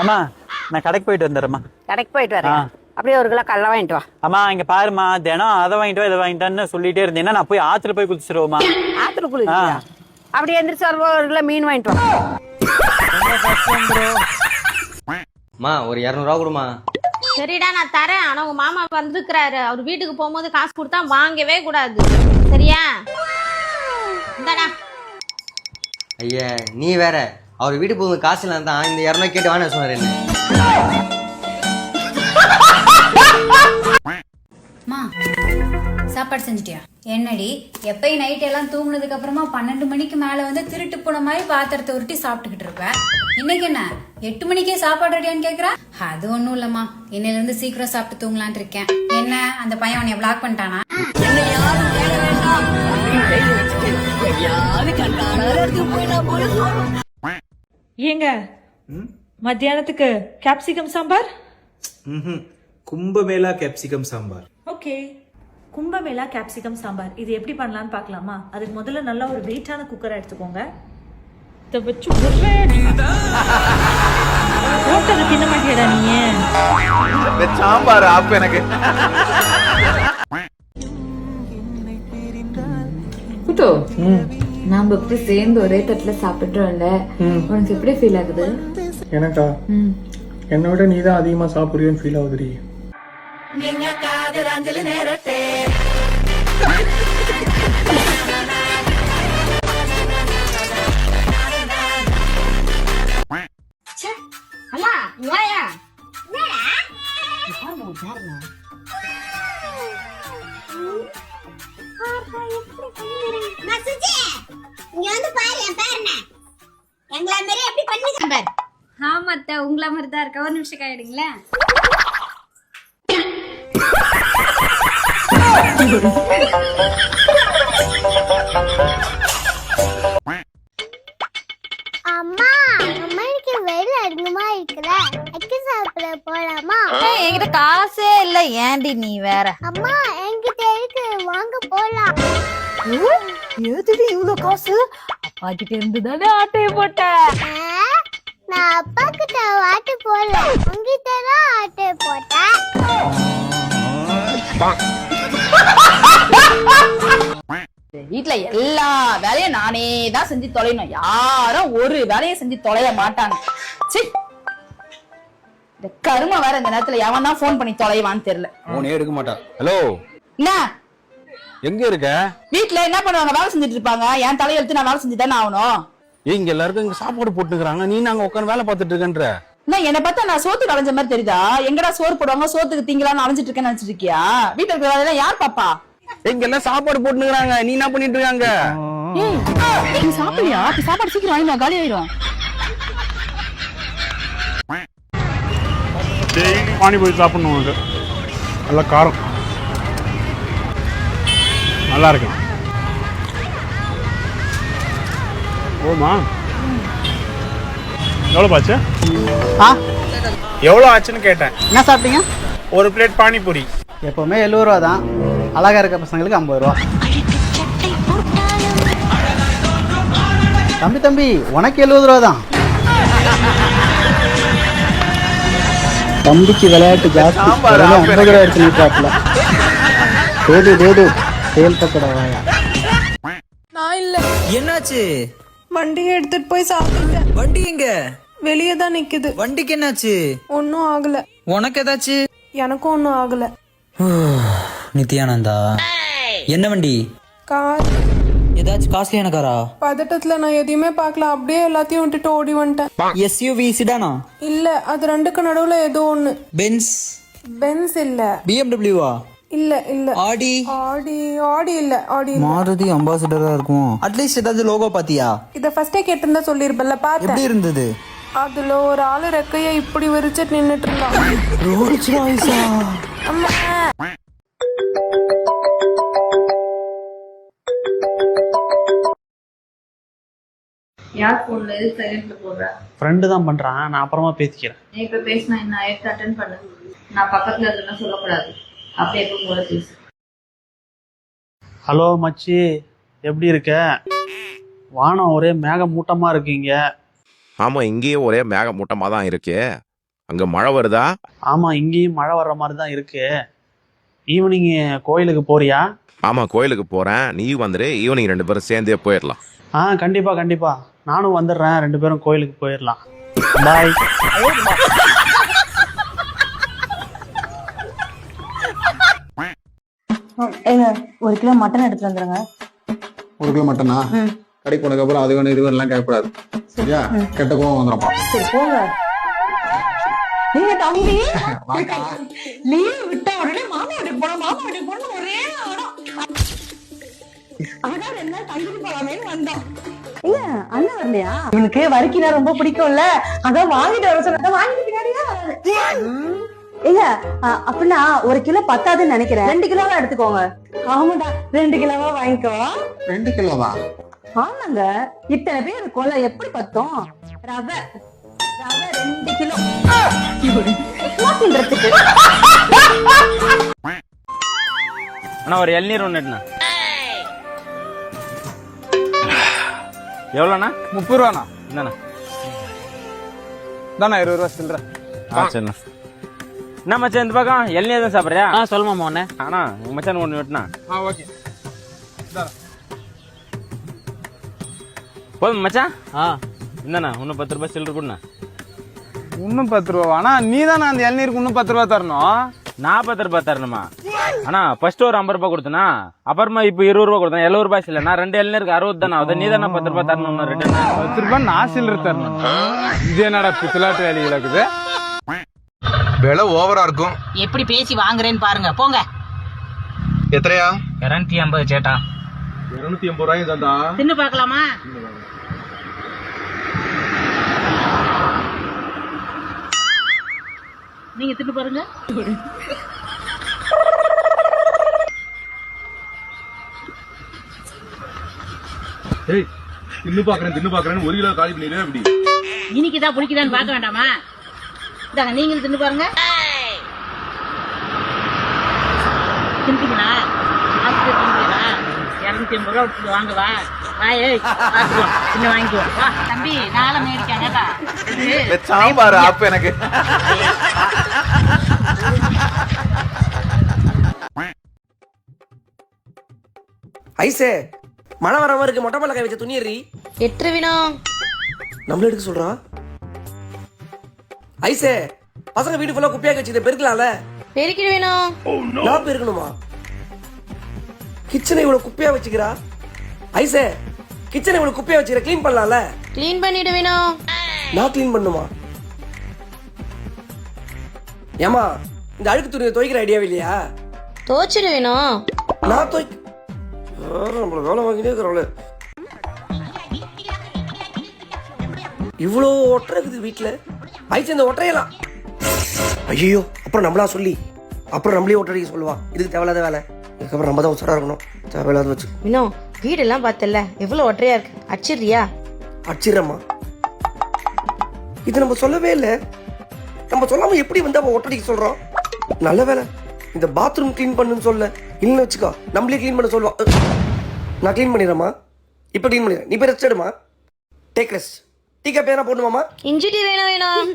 அம்மா நான் கடைக்கு போயிட்டு வந்துடுறேம்மா. கடைக்கு போயிட்டு. வரேன். அப்படியே ஒரு கிலோ கடலை வாங்கிட்டு வா. அம்மா இங்க பாரும்மா தினம் அதை வாங்கிட்டு வா, இதை வாங்கிட்டான்னு சொல்லிட்டே இருந்தேன்னா நான் போய் ஆத்துல போய் குதிச்சிருவோமா ஆத்துல குளிக்கிறியா அப்படி எந்திரிச்சு வரும்போது ஒரு கிலோ மீன் வாங்கிட்டு வா. ஒரு இரநூறுவா கொடுமா சரிடா நான் தரேன். ஆனா உங்க மாமா வந்திருக்கிறாரு. அவர் வீட்டுக்கு போகும்போது காசு கொடுத்தா வாங்கவே கூடாது. சரியா? இந்தாடா. ஐயா நீ வேற. அவர் வீட்டுக்கு போகும்போது காசு இல்லாம தான் இந்த இரநூறு கேட்டு வாங்க சொன்னார் என்ன? மா சாப்பாடு செஞ்சிட்டியா? என்னடி எப்பயும் நைட் எல்லாம் தூங்குனதுக்கு அப்புறமா பன்னெண்டு மணிக்கு மேல வந்து திருட்டு போன மாதிரி பாத்திரத்தை உருட்டி சாப்பிட்டுக்கிட்டு இருப்ப. இன்னைக்கு என்ன? எட்டு மணிக்கே சாப்பாடு ரெடியான்னு கேக்குறா? அது ஒண்ணும் இல்லம்மா. இன்னையில இருந்து சீக்கிரம் சாப்பிட்டு தூங்கலான் இருக்கேன். என்ன அந்த பையன் உன்னைய பிளாக் பண்ணிட்டானா? ஏங்க? மத்தியானத்துக்கு capsicum sambar. Kumbh Mela capsicum sambar. Okay. Kumbh Mela capsicum sambar. இது எப்படி பண்ணலாம்னு பார்க்கலாமா? அதுக்கு முதல்ல நல்லா ஒரு வெயிட்டான குக்கரை எடுத்துக்கோங்க. இதை வச்சு ஒரேடி. ஓட்டதை பின்ன மாட்டியடா நீ. சாம்பார் ஆப் எனக்கு. குட்டோ நாம எப்படி சேர்ந்து ஒரே தட்டுல சாப்பிடுறோம்ல உனக்கு எப்படி ஃபீல் ஆகுது? எனக்கா? என்னை விட நீ தான் அதிகமாக சாப்பிடுறியோன்னு ஃபீல் ஆகுதுடி அம்மா வந்து பாரு என் பேர் என்ன? எங்களை மாரி எப்படி பண்ணி பாரு ஆமாத்த உங்கள மாதிரி தான் இருக்க ஒரு நிமிஷம் கையிடுங்களேன். அம்மா அம்மா எனக்கு வெயில் அதிகமா இருக்குல்ல அக்கி சாப்பிட போலாமா? என்கிட்ட காசே இல்ல. ஏண்டி நீ வேற? அம்மா என்கிட்ட இருக்கு வாங்க போலாம். எதுக்கு இவ்வளவு காசு? அப்பா கிட்ட இருந்து தானே ஆட்டையை போட்ட ஆ, நான் அப்பா கிட்ட வாட்டு போடல. உங்ககிட்ட தான் ஆட்டை போட்டேன். வீட்ல எல்லா வேலையும் நானே தான் செஞ்சு தொலைணும் யாரும் ஒரு வேலையை செஞ்சு தொலைய மாட்டாங்க. ச்சீ. இந்த கரும வேற இந்த நேரத்துல எவன் தான் ஃபோன் பண்ணி தொலைவான்னு தெரியல. போனே எடுக்க மாட்டா. ஹலோ என்ன? எங்க இருக்க? வீட்ல என்ன பண்ணுவாங்க? வேலை செஞ்சுட்டு இருப்பாங்க. என் தலையெழுத்து நான் வேலை செஞ்சு தானே ஆகணும்? இங்க எல்லாருக்கும் இங்க சாப்பாடு போட்டுக்கிறாங்க. நீ நாங்க உட்காந்து வேலை பார்த்துட்டு இருக்கன்ற. என்ன என்னை பார்த்தா நான் சோத்துக்கு அலைஞ்ச மாதிரி தெரியுதா? எங்கடா சோறு போடுவாங்க? சோத்துக்கு திங்கலாம்னு அலைஞ்சிட்டு இருக்கேன்னு நினைச்சிட்டு இருக்கியா? வீட்டுல இருக்கிற வேலையெல்லாம் யார் பாப்பா? இங்க எல்லாம் சாப்பாடு போட்டுக்கிறாங்க. நீ என்ன பண்ணிட்டு இருக்காங்க? ஏய், நீ சாப்பிடலையா? அப்ப சாப்பாடு சீக்கிரம் வாங்கி காலி ஆயிரும். டெய்லி பானிபூரி சாப்பிடணும் உனக்கு. நல்லா காரம். நல்லா இருக்கு ஓமா எவ்வளோ பாச்சு எவ்வளோ ஆச்சுன்னு கேட்டேன். என்ன சாப்பிட்டீங்க? ஒரு பிளேட் பானிபூரி. எப்பவுமே எழுபது ரூபா தான். அழகா இருக்க பசங்களுக்கு ஐம்பது ரூபா. தம்பி தம்பி உனக்கு எழுபது ரூபா தான். தம்பிக்கு விளையாட்டு ஜாஸ்தி. ஐம்பது ரூபா எடுத்து நிற்காப்புல தேடு தேடு. பக்கட வாயா என்னாச்சு? வண்டியை எடுத்துட்டு போய் சாப்பிட்டேன் வண்டி எங்க? வெளியே தான் நிக்குது. வண்டிக்கு என்னாச்சு? ஒன்னும் ஆகல. உனக்கு ஏதாச்சு? எனக்கும் ஒன்னும் ஆகல. நித்யானந்தா. என்ன வண்டி? கார். ஏதாச்சும் காஸ்ட்லியான காரா? பதட்டத்துல நான் எதையுமே பார்க்கல. அப்படியே எல்லாத்தையும் விட்டுட்டு ஓடி வந்துட்டேன். எஸ்யூவி சிடானா இல்ல அது ரெண்டுக்கு நடுவுல ஏதோ ஒண்ணு. பென்ஸ் பென்ஸ் இல்ல. பிஎம்டபிள்யூவா இல்ல இல்ல. ஆடி? ஆடி ஆடி இல்ல ஆடி. மாருதி அம்பாசிடரா இருக்கும். அட்லீஸ்ட் ஏதாவது லோகோ பாத்தியா? இத ஃபர்ஸ்டே கேட்டிருந்தா சொல்லிருப்பல பார்த்தேன். இருந்தது? அதுல ஒரு ஆளு ரெக்கைய இப்படி விரிச்சிட்டு நின்னுட்டு இருந்தான் ரோல்ஸ் ராய்ஸா அம்மா யார் போன்ல சைலண்ட்ல போடுற? ஃப்ரெண்டு தான் பண்றான். நான் அப்புறமா பேசிக்கிறேன். நீ இப்ப பேசினா என்ன? எடுத்து அட்டன் பண்ணு. நான் பக்கத்துல இதெல்லாம் சொல்லக்கூடாது. அப்படியே எப்பவும் போல பேசு. ஹலோ மச்சி எப்படி இருக்க? வானம் ஒரே மேக மூட்டமா இருக்கீங்க. ஆமா இங்கேயும் ஒரே மேகமூட்டமா தான் இருக்கு. அங்க மழை வருதா? ஆமா இங்கேயும் மழை வர்ற மாதிரி தான் இருக்கு. ஈவினிங் கோயிலுக்கு போறியா? ஆமா கோயிலுக்கு போறேன். நீ வந்துரு ஈவினிங் ரெண்டு பேரும் சேர்ந்தே போயிடலாம் ஆ கண்டிப்பா கண்டிப்பா. நானும் வந்துடுறேன். ரெண்டு பேரும் கோயிலுக்கு போயிடலாம் பாய் ஏங்க ஒரு கிலோ மட்டன் எடுத்துட்டு வந்துருங்க. ஒரு கிலோ மட்டனா கடை போனதுக்கப்புறம் அது வேணும் இது வேணும் எல்லாம் கேட்கக்கூடாது. சரியா? கெட்ட கோவம் வந்துடும்ப்பா சரி போங்க. நீங்க தம்பி லீவ் விட்ட உடனே மாமா வீட்டுக்கு போன மாமா வீட்டுக்கு போன ஒரே ஆடம். தங்கிட்டு போலாமேன்னு வந்தோம். இல்ல அண்ணன் வரலையா? இவனுக்கு வரிக்கினா ரொம்ப பிடிக்கும்ல. அதான் வாங்கிட்டு வர சொன்ன வாங்கிட்டு பின்னாடியே வராது. இல்ல அப்படின்னா ஒரு கிலோ பத்தாதுன்னு நினைக்கிறேன். ரெண்டு கிலோவா எடுத்துக்கோங்க. ஆமாடா ரெண்டு கிலோவா வாங்கிக்கோ. ரெண்டு கிலோவா? ஆமாங்க. இத்தனை பேர் கொலை எப்படி பத்தோம்? ரவை ரவை ரெண்டு கிலோ. அண்ணா ஒரு இளநீர் ஒன்று எடுண்ணா. எவ்வளோண்ணா? முப்பது ரூபாண்ணா. என்னண்ணா தானே இருபது ரூபா சில்லற. சரிண்ணா. என்ன மச்சான் இந்த பக்கம்? இளநீர் தான் சாப்பிட்றியா? ஆ சொல்லுமாமா உடனே அண்ணா உங்கள் மச்சான் ஒன்று வெட்டினா. ஆ ஓகே. போதும் மச்சான். ஆ. இந்தாண்ணா இன்னும் பத்து ரூபாய் சில்லற கொடுண்ணா. இன்னும் பத்து ரூபா ஆனா நீ தானே அந்த இளநீருக்கு இன்னும் பத்து ரூபா தரணும்? நான் பத்து ரூபாய் தரணுமா? அண்ணா ஃபர்ஸ்ட் ஒரு ஐம்பது ரூபாய் கொடுத்தனா? அப்புறமா இப்போ இருபது ரூபாய் கொடுத்தேன்? எழுபது ரூபாய் இல்லை நான் ரெண்டு இளநீருக்கு அறுபது தானே? அதை நீ தானே பத்து ரூபாய் தரணும் ரெண்டு பத்து ரூபாய் நான் சில்லற தரணும். இது என்னடா பித்தலாட்டு வேலை இருக்குது விலை ஓவரா இருக்கும். எப்படி பேசி வாங்குறேன்னு பாருங்க. போங்க. எத்தனையா? இரநூத்தி ஐம்பது சேட்டா. இருநூத்தி எண்பது ரூபாயும் தாண்டா தின்னு பார்க்கலாமா? நீங்க தின்னு பாருங்க. ஏய் தின்னு பாக்குறேன் தின்னு பாக்குறேன்னு ஒரு கிலோ காலி பண்ணிடுவேன் அப்படி இனிக்குதா புளிக்குதான்னு பார்க்க வேண்டாமா? இதாங்க நீங்களும் தின்னு பாருங்க. இரநூத்தி ஐம்பது ரூபா கொடுத்து வாங்குவா வாயே பார்த்துக்குவோம் இன்னும் வாங்கிக்குவோம். வா. தம்பி நாளை மேடிக்காங்கடா சாம்பார் அப்ப எனக்கு. ஐசே மழை வர மாதிரி இருக்கு. மொட்டை மலை கை வச்ச துணி எறி எட்டுருவினோ நம்மள எடுக்க சொல்றா? ஐசே பசங்க வீடு ஃபுல்லா குப்பையா வச்சு பெருக்கலாம்ல? பெருக்கிடுவினோ? நான் பெருக்கணுமா? கிச்சனை இவ்வளவு குப்பையா வச்சுக்கிறா? ஐசே கிச்சனை இவ்வளவு குப்பையா வச்சுக்கிற க்ளீன் பண்ணலாம்ல? க்ளீன் பண்ணிடுவினோ? நான் க்ளீன் பண்ணுமா? ஏமா இந்த அழுக்கு துணியை துவைக்கிற ஐடியாவே இல்லையா? தோச்சிடுவினோ நான் துவைக்க வேற நம்மள வேலை வாங்கினே இருக்கிறவள இவ்வளோ இருக்குது வீட்டில் ஐச்சு இந்த ஒற்றையெல்லாம். ஐயோ அப்புறம் நம்மளா சொல்லி அப்புறம் நம்மளே ஒட்டடிக்க சொல்லுவா. இதுக்கு தேவையில்லாத வேலை. இதுக்கப்புறம் நம்ம தான் உசரா இருக்கணும். தேவையில்லாத வச்சு. வினோ வீடெல்லாம் பார்த்தல எவ்வளவு ஒற்றையா இருக்கு? அடிச்சிடுறியா? அடிச்சிடறம்மா. இது நம்ம சொல்லவே இல்லை. நம்ம சொல்லாம எப்படி வந்து அவன் ஒட்டடிக்க சொல்றோம் நல்ல வேலை. இந்த பாத்ரூம் க்ளீன் பண்ணுன்னு சொல்ல. இல்லைன்னு வச்சுக்கோ நம்மளே க்ளீன் பண்ண சொல்லுவான். நான் க்ளீன் பண்ணிடுறேம்மா. இப்போ க்ளீன் பண்ணிடுறேன். நீ போய் ரெஸ்ட் எடுமா டேக் ரெஸ்ட் டீ காப்பி எதனா போடணுமாமா இஞ்சி டீ வேணும் வேணும்.